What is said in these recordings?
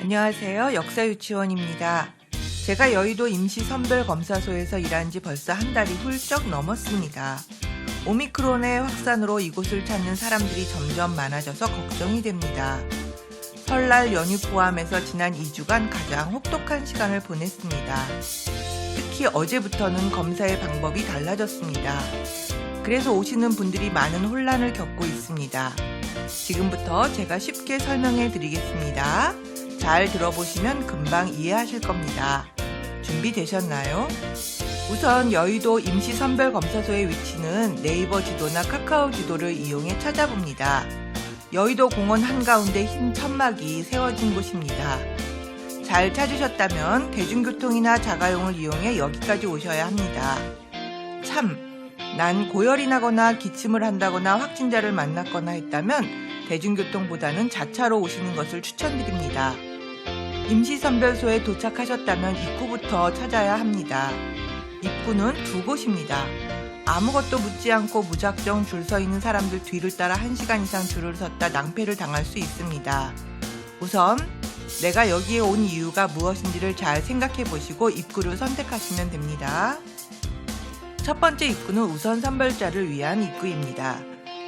안녕하세요. 역사유치원입니다. 제가 여의도 임시선별검사소에서 일한 지 벌써 한 달이 훌쩍 넘었습니다. 오미크론의 확산으로 이곳을 찾는 사람들이 점점 많아져서 걱정이 됩니다. 설날 연휴 포함해서 지난 2주간 가장 혹독한 시간을 보냈습니다. 특히 어제부터는 검사의 방법이 달라졌습니다. 그래서 오시는 분들이 많은 혼란을 겪고 있습니다. 지금부터 제가 쉽게 설명해 드리겠습니다. 잘 들어보시면 금방 이해하실 겁니다. 준비되셨나요? 우선 여의도 임시선별검사소의 위치는 네이버 지도나 카카오 지도를 이용해 찾아봅니다. 여의도 공원 한가운데 흰 천막이 세워진 곳입니다. 잘 찾으셨다면 대중교통이나 자가용을 이용해 여기까지 오셔야 합니다. 참, 난 고열이 나거나 기침을 한다거나 확진자를 만났거나 했다면 대중교통보다는 자차로 오시는 것을 추천드립니다. 임시선별소에 도착하셨다면 입구부터 찾아야 합니다. 입구는 두 곳입니다. 아무것도 묻지 않고 무작정 줄 서 있는 사람들 뒤를 따라 1시간 이상 줄을 섰다 낭패를 당할 수 있습니다. 우선 내가 여기에 온 이유가 무엇인지를 잘 생각해 보시고 입구를 선택하시면 됩니다. 첫 번째 입구는 우선 선별자를 위한 입구입니다.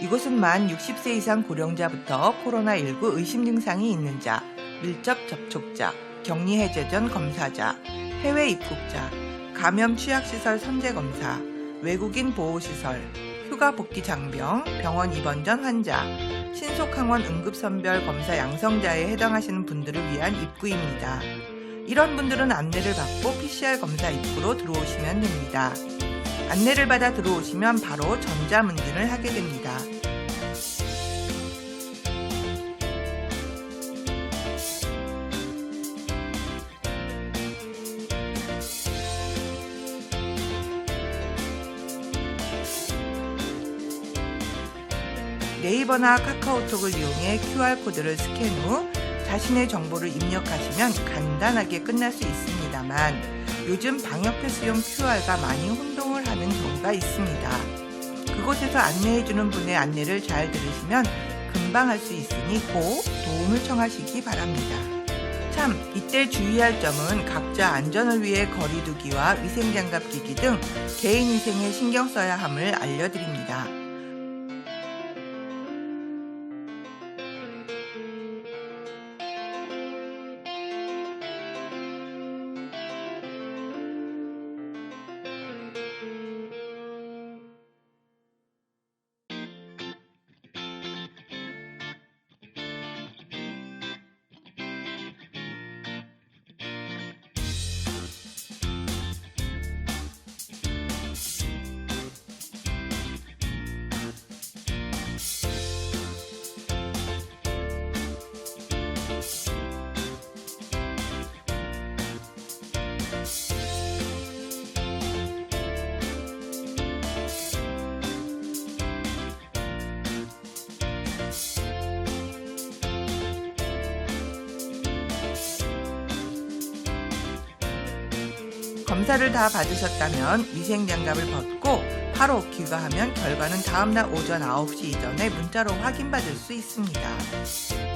이곳은 만 60세 이상 고령자부터 코로나19 의심 증상이 있는 자, 밀접 접촉자, 격리 해제 전 검사자, 해외 입국자, 감염 취약시설 선제 검사, 외국인 보호시설, 휴가 복귀 장병, 병원 입원 전 환자, 신속항원 응급선별 검사 양성자에 해당하시는 분들을 위한 입구입니다. 이런 분들은 안내를 받고 PCR 검사 입구로 들어오시면 됩니다. 안내를 받아 들어오시면 바로 전자문진을 하게 됩니다. 네이버나 카카오톡을 이용해 QR코드를 스캔 후 자신의 정보를 입력하시면 간단하게 끝날 수 있습니다만 요즘 방역 패스용 QR가 많이 혼동을 하는 경우가 있습니다. 그곳에서 안내해주는 분의 안내를 잘 들으시면 금방 할 수 있으니 꼭 도움을 청하시기 바랍니다. 참, 이때 주의할 점은 각자 안전을 위해 거리두기와 위생장갑 끼기 등 개인 위생에 신경 써야 함을 알려드립니다. 검사를 다 받으셨다면 위생장갑을 벗고 바로 귀가하면 결과는 다음날 오전 9시 이전에 문자로 확인받을 수 있습니다.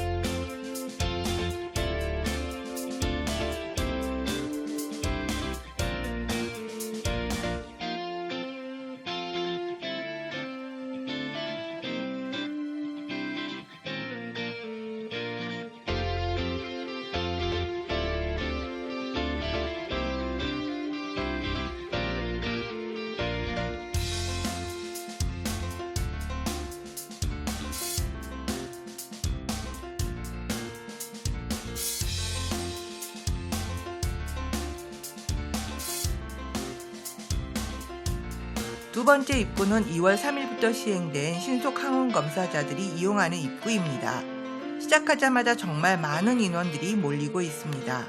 두 번째 입구는 2월 3일부터 시행된 신속 항원 검사자들이 이용하는 입구입니다. 시작하자마자 정말 많은 인원들이 몰리고 있습니다.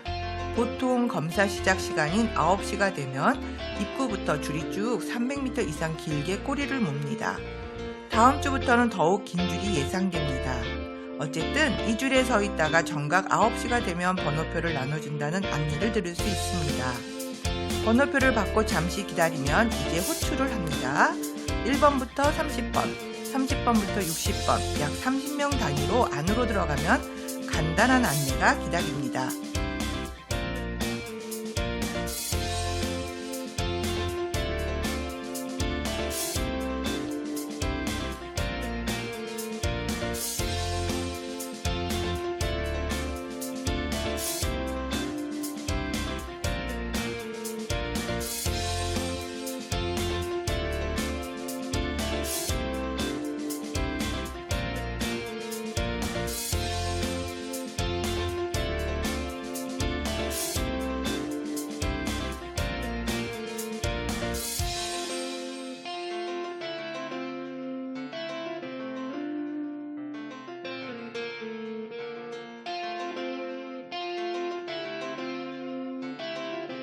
보통 검사 시작 시간인 9시가 되면 입구부터 줄이 쭉 300m 이상 길게 꼬리를 몹니다. 다음 주부터는 더욱 긴 줄이 예상됩니다. 어쨌든 이 줄에 서 있다가 정각 9시가 되면 번호표를 나눠준다는 안내를 들을 수 있습니다. 번호표를 받고 잠시 기다리면 이제 호출을 합니다. 1번부터 30번, 30번부터 60번, 약 30명 단위로 안으로 들어가면 간단한 안내가 기다립니다.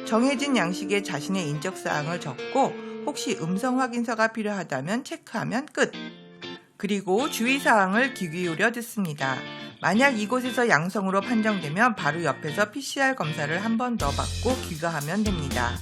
정해진 양식에 자신의 인적 사항을 적고 혹시 음성 확인서가 필요하다면 체크하면 끝. 그리고 주의 사항을 귀 기울여 듣습니다. 만약 이곳에서 양성으로 판정되면 바로 옆에서 PCR 검사를 한 번 더 받고 귀가하면 됩니다.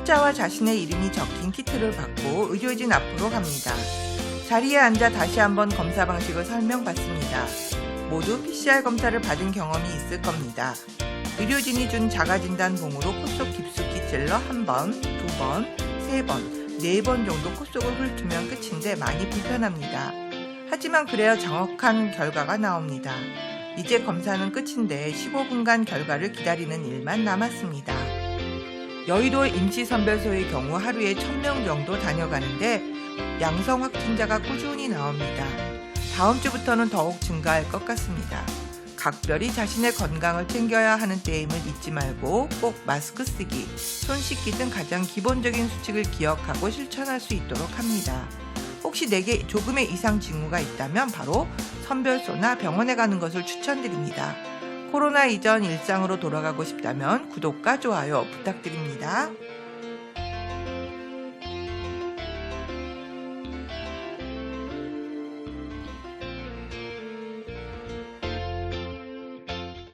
숫자와 자신의 이름이 적힌 키트를 받고 의료진 앞으로 갑니다. 자리에 앉아 다시 한번 검사 방식을 설명받습니다. 모두 PCR 검사를 받은 경험이 있을 겁니다. 의료진이 준 자가진단 봉으로 코속 깊숙이 찔러 한 번, 두 번, 세 번, 네 번 정도 코 속을 훑으면 끝인데 많이 불편합니다. 하지만 그래야 정확한 결과가 나옵니다. 이제 검사는 끝인데 15분간 결과를 기다리는 일만 남았습니다. 여의도 임시선별소의 경우 하루에 1000명 정도 다녀가는데 양성 확진자가 꾸준히 나옵니다. 다음 주부터는 더욱 증가할 것 같습니다. 각별히 자신의 건강을 챙겨야 하는 때임을 잊지 말고 꼭 마스크 쓰기, 손 씻기 등 가장 기본적인 수칙을 기억하고 실천할 수 있도록 합니다. 혹시 내게 조금의 이상 징후가 있다면 바로 선별소나 병원에 가는 것을 추천드립니다. 코로나 이전 일상으로 돌아가고 싶다면 구독과 좋아요 부탁드립니다.